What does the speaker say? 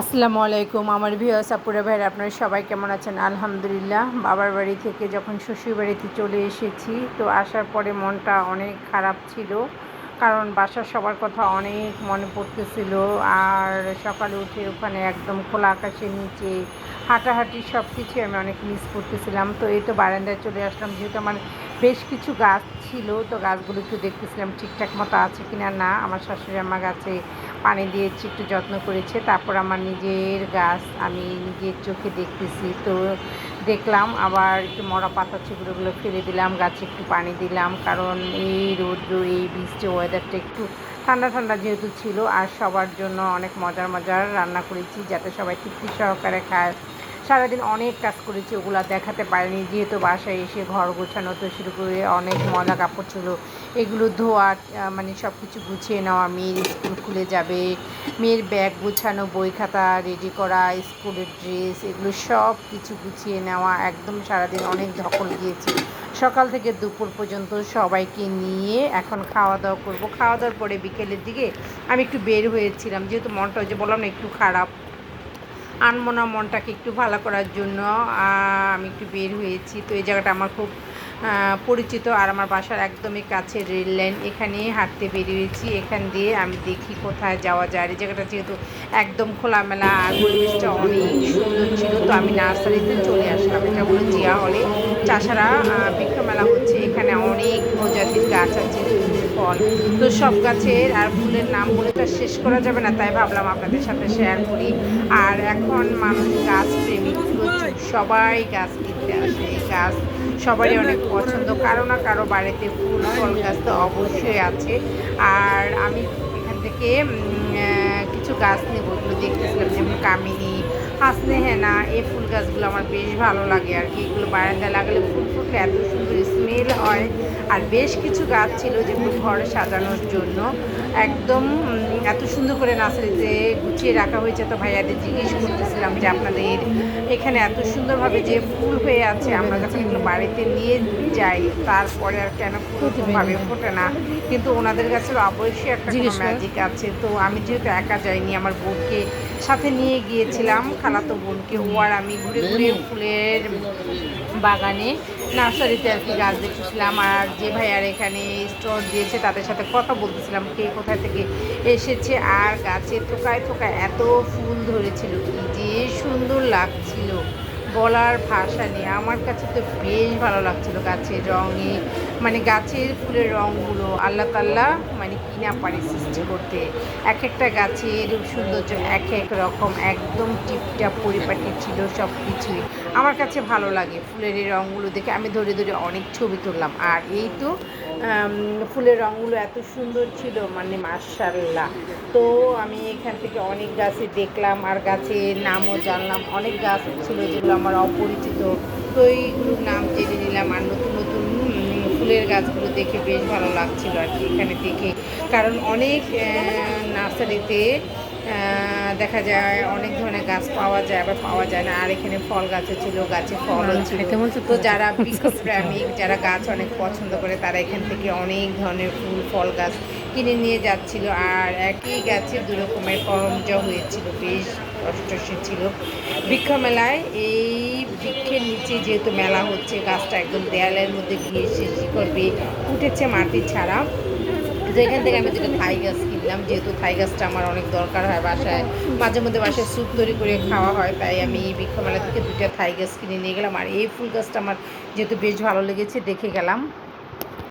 আসসালামু আলাইকুম, আমার ভিউয়ার্স, আপুরা ভাইয়ের আপনারা সবাই কেমন আছেন? আলহামদুলিল্লাহ, বাবার বাড়ি থেকে যখন শ্বশুর বাড়িতে চলে এসেছি, তো আসার পরে মনটা অনেক খারাপ ছিল। কারণ বাসার সবার কথা অনেক মনে পড়তেছিল। আর সকালে উঠে ওখানে একদম খোলা আকাশের নিচে হাঁটাহাঁটি সব কিছুই আমি অনেক মিস করতেছিলাম। তো এই তো বারান্দায় চলে আসলাম। যেহেতু আমার বেশ কিছু গাছ ছিল, তো গাছগুলো একটু দেখতেছিলাম ঠিকঠাক মতো আছে কিনা না। না আমার শাশুড়ি আমার গাছে পানি দিয়েছি, একটু যত্ন করেছে। তারপর আমার নিজের গাছ আমি নিজের চোখে দেখতেছি, তো দেখলাম আবার একটু মরা পাতা ছিগুলোগুলো ফেলে দিলাম, গাছে একটু পানি দিলাম। কারণ এই রৌদ্র, এই বৃষ্টি ওয়েদারটা একটু ঠান্ডা ঠান্ডা যেহেতু ছিল, আর সবার জন্য অনেক মজার মজার রান্না করেছি যাতে সবাই তৃপ্তি সহকারে খায়। সারাদিন অনেক কাজ করেছি, ওগুলো দেখাতে পারিনি। যেহেতু বাসায় এসে ঘর গোছানো তো শুরু করে অনেক ময়লা কাপড় ছিল, এগুলো ধোয়া মানে সব কিছু গুছিয়ে নেওয়া, মেয়ের স্কুল খুলে যাবে, মেয়ের ব্যাগ গুছানো, বই খাতা রেডি করা, স্কুলের ড্রেস এগুলো সব কিছু গুছিয়ে নেওয়া, একদম সারাদিন অনেক ধকল গিয়েছি। সকাল থেকে দুপুর পর্যন্ত সবাইকে নিয়ে এখন খাওয়া দাওয়া করব। খাওয়া দাওয়ার পরে বিকেলের দিকে আমি একটু বের হয়েছিলাম, যেহেতু মনটা যে বললাম না, একটু খারাপ। আনমনা মনটাকে একটু ভালো করার জন্য আমি একটু বের হয়েছি। তো এই জায়গাটা আমার খুব পরিচিত আর আমার বাসার একদমই কাছে রেল লাইন। এখানে হাঁটতে বেরিয়েছি। এখান দিয়ে আমি দেখি কোথায় যাওয়া যায়। এই জায়গাটা যেহেতু একদম খোলামেলা আর পরিবেশটা অনেক সুন্দর ছিল, তো আমি নার্সারিতে চলে আসলাম। এটা হলো জিয়া হলে। চাষারা বৃক্ষ মেলা হচ্ছে এখানে অনেক প্রজাতির গাছ আছে। ফল। তো সব গাছের আর ফুলের নাম বলে তো শেষ করা যাবে না, তাই ভাবলাম আপনাদের সাথে শেয়ার করি। আর এখন মানুষ গাছ প্রেমিক সবাই গাছ কিনতে আসে। এই গাছ সবারই অনেক পছন্দ। কারও না কারও বাড়িতে ফুল, ফল গাছ তো অবশ্যই আছে। আর আমি এখান থেকে কিছু গাছ নেব। ওগুলো দেখতেছিলাম, যেমন কামিনী হাসনে হেনা এই ফুল গাছগুলো আমার বেশ ভালো লাগে আর কি। এগুলো বারান্দায় লাগালে ফুল ফুটলে এত সুন্দর স্মেল হয়। আর বেশ কিছু গাছ ছিল যেগুলো ঘরে সাজানোর জন্য। একদম এত সুন্দর করে নার্সারিতে গুছিয়ে রাখা হয়েছে তো ভাইয়াদের জিজ্ঞেস করতেছিলাম যে আপনাদের এখানে এত সুন্দরভাবে যে ফুল হয়ে আছে আমরা যখন এগুলো বাড়িতে নিয়ে যাই তারপরে আর কেন ভাবে ফোটে না? কিন্তু ওনাদের কাছে অবশ্যই একটা ম্যাজিক আছে। তো আমি যেহেতু একা যাইনি আমার বোনকে সাথে নিয়ে গিয়েছিলাম খালাতো বোনকে ও আর আমি ঘুরে ঘুরে ফুলের বাগানে। নার্সারিতে আর কি গাছ দেখেছিলাম আর যে ভাইয়ার এখানে স্টোর দিয়েছে, তাদের সাথে কথা বলতেছিলাম, কে কোথা থেকে এসেছে, আর গাছে থোকায় থোকায় এত ফুল ধরেছিল কি যে সুন্দর লাগছিল। বলার ভাষা নেই। আমার কাছে তো বেশ ভালো লাগছিল গাছের রঙে মানে গাছের ফুলের রঙগুলো আল্লাহ তাল্লাহ মানে কিনা পারে সৃষ্টি করতে। এক একটা গাছের সৌন্দর্য এক এক রকম, একদম টিপটাপ পরিপাটি ছিল, সব কিছুই। আমার কাছে ভালো লাগে ফুলের এই রঙগুলো দেখে। আমি ধরে ধরে অনেক ছবি তুললাম। আর এই তো ফুলের রঙগুলো এত সুন্দর ছিল মানে মার্শাল্লাহ তো আমি এখান থেকে অনেক গাছে দেখলাম, আর গাছের নামও জানলাম। অনেক গাছ ছিল যেগুলো আমার অপরিচিত। তো এইগুলোর নাম জেনে নিলাম। আর নতুন নতুন ফুলের গাছগুলো দেখে বেশ ভালো লাগছিল আর কি এখানে দেখে। কারণ অনেক নার্সারিতে দেখা যায় অনেক ধরনের গাছ পাওয়া যায় আবার পাওয়া যায় না। আর এখানে ফল গাছও ছিল গাছে ফলও ছিল। তো যারা বৃক্ষপ্রেমিক যারা গাছ অনেক পছন্দ করে তারা এখান থেকে অনেক ধরনের ফুল ফল গাছ কিনে নিয়ে যাচ্ছিল। আর একই গাছে দু রকমের করমজ হয়েছিল। বেশ অষ্টশী ছিল। বৃক্ষ মেলায় এই বৃক্ষের নিচে যেহেতু মেলা হচ্ছে, গাছটা একদম দেয়ালের মধ্যে গিয়ে শেষ করবে? উঠেছে মাটি ছাড়া। তো এখান থেকে আমি যেটা থাই গাছ কিনলাম, যেহেতু থাই গাছটা আমার অনেক দরকার হয় বাসায়। মাঝে মধ্যে বাসায় স্যুপ তৈরি করে খাওয়া হয়, তাই আমি এই বৃক্ষমেলা থেকে দুটা থাই গাছ কিনে নিয়ে গেলাম। আর এই ফুল গাছটা আমার যেহেতু বেশ ভালো লেগেছে, দেখে গেলাম।